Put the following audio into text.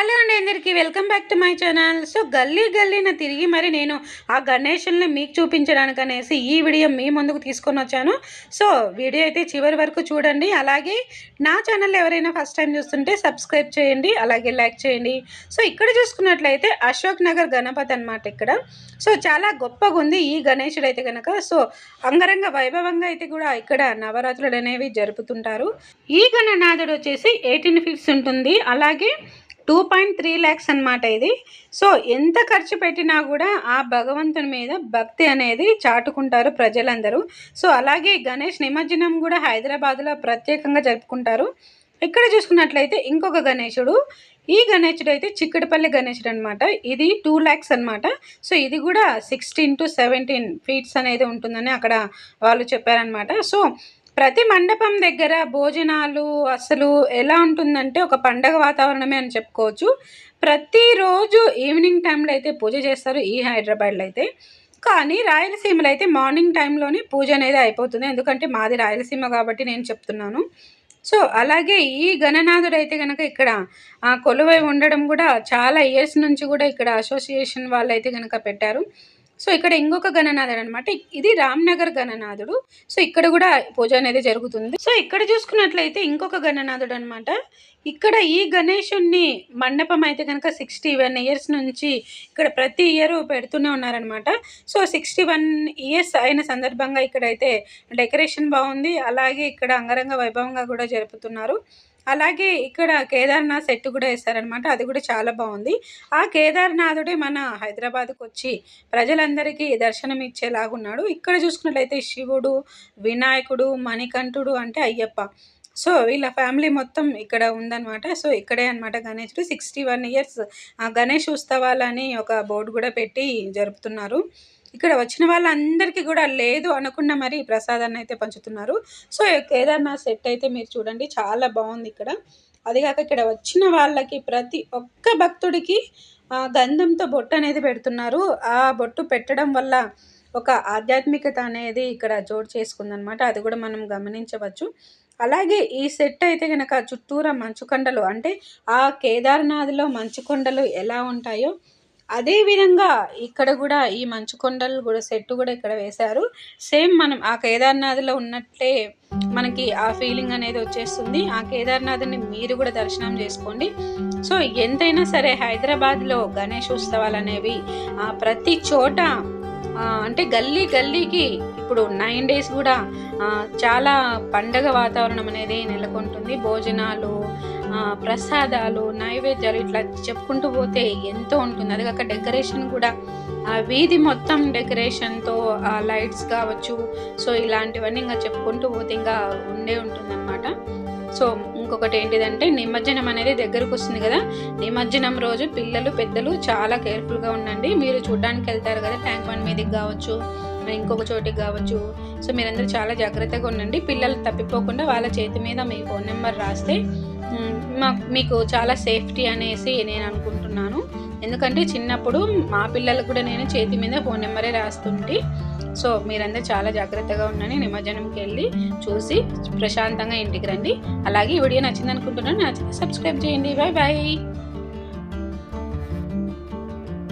Hello అండి అందరికీ welcome back to my channel. So గల్లీ గల్లీన తిరిగి మరి నేను ఆ గణేషుల్ని మీకు చూపించడానికి అనేసి ఈ వీడియో మీ ముందుకు తీసుకొని వచ్చాను. సో వీడియో అయితే చివరి వరకు చూడండి. అలాగే నా ఛానల్ ఎవరైనా ఫస్ట్ టైం చూస్తుంటే సబ్స్క్రైబ్ చేయండి అలాగే లైక్ చేయండి. సో ఇక్కడ చూసుకున్నట్లయితే అశోక్ నగర్ గణపతి అనమాట ఇక్కడ. సో చాలా గొప్పగా ఉంది ఈ గణేషుడు అయితే కనుక సో అంగరంగ వైభవంగా అయితే కూడా ఇక్కడ నవరాత్రులు అనేవి జరుపుతుంటారు. ఈ గణనాథుడు వచ్చేసి ఎయిటీన్ ఫీట్స్ ఉంటుంది. అలాగే టూ పాయింట్ త్రీ ల్యాక్స్ అనమాట ఇది. సో ఎంత ఖర్చు పెట్టినా కూడా ఆ భగవంతుని మీద భక్తి అనేది చాటుకుంటారు ప్రజలందరూ. సో అలాగే గణేష్ నిమజ్జనం కూడా హైదరాబాద్లో ప్రత్యేకంగా జరుపుకుంటారు. ఇక్కడ చూసుకున్నట్లయితే ఇంకొక గణేశుడు ఈ గణేశుడు అయితే చిక్కడపల్లి గణేశుడు అనమాట ఇది టూ ల్యాక్స్ అనమాట సో ఇది కూడా సిక్స్టీన్ టు సెవెంటీన్ ఫీట్స్ అనేది ఉంటుందని అక్కడ వాళ్ళు చెప్పారనమాట సో ప్రతి మండపం దగ్గర భోజనాలు అసలు ఎలా ఉంటుందంటే ఒక పండగ వాతావరణమే అని చెప్పుకోవచ్చు. ప్రతిరోజు ఈవినింగ్ టైంలో అయితే పూజ చేస్తారు ఈ హైదరాబాద్లో అయితే. కానీ రాయలసీమలో అయితే మార్నింగ్ టైంలోనే పూజ అనేది అయిపోతుంది. ఎందుకంటే మాది రాయలసీమ కాబట్టి నేను చెప్తున్నాను. సో అలాగే ఈ గణనాథుడు అయితే కనుక ఇక్కడ ఆ కొలువై ఉండడం కూడా చాలా ఇయర్స్ నుంచి కూడా ఇక్కడ అసోసియేషన్ వాళ్ళు అయితే కనుక పెట్టారు. సో ఇక్కడ ఇంకొక గణనాథుడు అనమాట ఇది రామ్నగర్ గణనాథుడు. సో ఇక్కడ కూడా పూజ అనేది జరుగుతుంది. సో ఇక్కడ చూసుకున్నట్లయితే ఇంకొక గణనాథుడు అనమాట ఇక్కడ ఈ గణేషుణ్ణి మండపం అయితే కనుక సిక్స్టీ వన్ ఇయర్స్ నుంచి ఇక్కడ ప్రతి ఇయర్ పెడుతూనే ఉన్నారనమాట సో సిక్స్టీ వన్ ఇయర్స్ అయిన సందర్భంగా ఇక్కడైతే డెకరేషన్ బాగుంది. అలాగే ఇక్కడ అంగరంగ వైభవంగా కూడా జరుపుతున్నారు. అలాగే ఇక్కడ కేదార్నాథ్ సెట్ కూడా వేస్తారనమాట అది కూడా చాలా బాగుంది. ఆ కేదార్నాథుడే మన హైదరాబాద్కు వచ్చి ప్రజలందరికీ దర్శనం ఇచ్చేలాగున్నాడు ఇక్కడ చూసుకున్నట్లయితే శివుడు వినాయకుడు మణికంఠుడు అంటే అయ్యప్ప. సో వీళ్ళ ఫ్యామిలీ మొత్తం ఇక్కడ ఉందన్నమాట. సో ఇక్కడే అనమాట గణేశుడు సిక్స్టీ వన్ ఇయర్స్ గణేష్ ఉత్సవాలని ఒక బోర్డు కూడా పెట్టి జరుపుతున్నారు. ఇక్కడ వచ్చిన వాళ్ళందరికీ కూడా లేదు అనకుండా మరి ప్రసాదాన్ని అయితే పంచుతున్నారు. సో కేదార్నాథ్ సెట్ అయితే మీరు చూడండి చాలా బాగుంది ఇక్కడ. అదిగాక ఇక్కడ వచ్చిన వాళ్ళకి ప్రతి ఒక్క భక్తుడికి గంధంతో బొట్టు అనేది పెడుతున్నారు. ఆ బొట్టు పెట్టడం వల్ల ఒక ఆధ్యాత్మికత అనేది ఇక్కడ జోడు చేసుకుందనమాట అది కూడా మనం గమనించవచ్చు. అలాగే ఈ సెట్ అయితే కనుక చుట్టూరా మంచుకొండలు అంటే ఆ కేదార్నాథ్లో మంచుకొండలు ఎలా ఉంటాయో అదేవిధంగా ఇక్కడ కూడా ఈ మంచు కొండలు కూడా సెట్ కూడా ఇక్కడ వేశారు. సేమ్ మనం ఆ కేదార్నాథ్లో ఉన్నట్లే మనకి ఆ ఫీలింగ్ అనేది వచ్చేస్తుంది. ఆ కేదార్నాథ్ని మీరు కూడా దర్శనం చేసుకోండి. సో ఎంతైనా సరే హైదరాబాద్లో గణేష్ ఉత్సవాలు అనేవి ప్రతి చోట అంటే గల్లీ గల్లీకి ఇప్పుడు నైన్ డేస్ కూడా చాలా పండగ వాతావరణం అనేది నెలకొంటుంది. భోజనాలు ప్రసాదాలు నైవేద్యాలు ఇట్లా చెప్పుకుంటూ పోతే ఎంతో ఉంటుంది. అది కాక డెకరేషన్ కూడా ఆ వీధి మొత్తం డెకరేషన్తో ఆ లైట్స్ కావచ్చు సో ఇలాంటివన్నీ ఇంకా చెప్పుకుంటూ పోతే ఇంకా ఉండే ఉంటుందన్నమాట. సో ఇంకొకటి ఏంటిదంటే నిమజ్జనం అనేది దగ్గరకు వస్తుంది కదా. నిమజ్జనం రోజు పిల్లలు పెద్దలు చాలా కేర్ఫుల్గా ఉండండి. మీరు చూడడానికి వెళ్తారు కదా ట్యాంక్ బండ్ మీదకి కావచ్చు ఇంకొక చోటికి కావచ్చు. సో మీరందరూ చాలా జాగ్రత్తగా ఉండండి. పిల్లలు తప్పిపోకుండా వాళ్ళ చేతి మీద మీ ఫోన్ నెంబర్ రాస్తే మీకు చాలా సేఫ్టీ అనేసి నేను అనుకుంటున్నాను. ఎందుకంటే చిన్నప్పుడు మా పిల్లలకు కూడా నేను చేతి మీద ఫోన్ నెంబరే రాస్తుంటే. సో మీరందరూ చాలా జాగ్రత్తగా ఉన్నాను నిమజ్జనంకి వెళ్ళి చూసి ప్రశాంతంగా ఇంటికి రండి. అలాగే ఈ వీడియో నచ్చింది అనుకుంటున్నాను నచ్చితే సబ్స్క్రైబ్ చేయండి. Bye bye